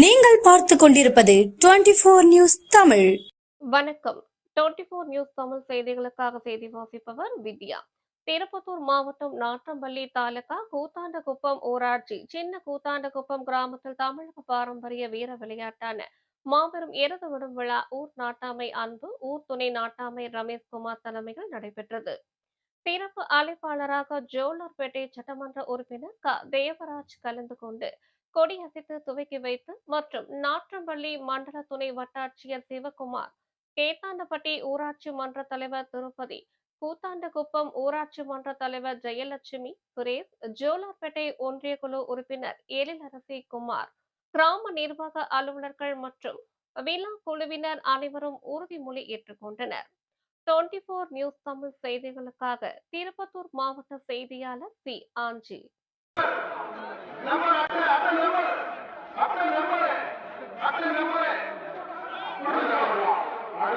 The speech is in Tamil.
நீங்கள் பார்த்து கொண்டிருப்பது டுவெண்டி போர் நியூஸ் தமிழ். வணக்கம். டுவெண்டி ஃபோர் நியூஸ் தமிழ் செய்திகளுக்காக செய்தி வாசிப்பவர் வித்யா. திருப்பத்தூர் மாவட்டம் நாற்றம்பள்ளி தாலுகா கூத்தாண்டகுப்பம் ஊராட்சி சின்ன கூத்தாண்டகுப்பம் கிராமத்தில் தமிழக பாரம்பரிய வீர விளையாட்டான மாபெரும் எருது விடும் விழா ஊர் நாட்டாமை அன்பு ஊர் துணை நாட்டாமை ரமேஷ்குமார் தலைமையில் நடைபெற்றது. சிறப்பு அழைப்பாளராக ஜோலார்பேட்டை சட்டமன்ற உறுப்பினர் க. தேவராஜ் கலந்து கொண்டு கொடியசைத்து துவக்கி வைத்து மற்றும் நாற்றம்பள்ளி மண்டல துணை வட்டாட்சியர் சிவகுமார் கேத்தாண்டப்பட்டி ஊராட்சி மன்ற தலைவர் திருப்பதி கூத்தாண்டகுப்பம் ஊராட்சி மன்ற தலைவர் ஜெயலட்சுமி சுரேஷ் ஜோலார்பேட்டை ஒன்றிய குழு உறுப்பினர் எழிலரசி குமார் கிராம நிர்வாக அலுவலர்கள் மற்றும் விழா குழுவினர் அனைவரும் உறுதிமொழி ஏற்றுக்கொண்டனர். டுவெண்டி போர் நியூஸ் தமிழ் செய்திகளுக்காக திருப்பத்தூர் மாவட்ட செய்தியாளர் சி. ஆஞ்சி.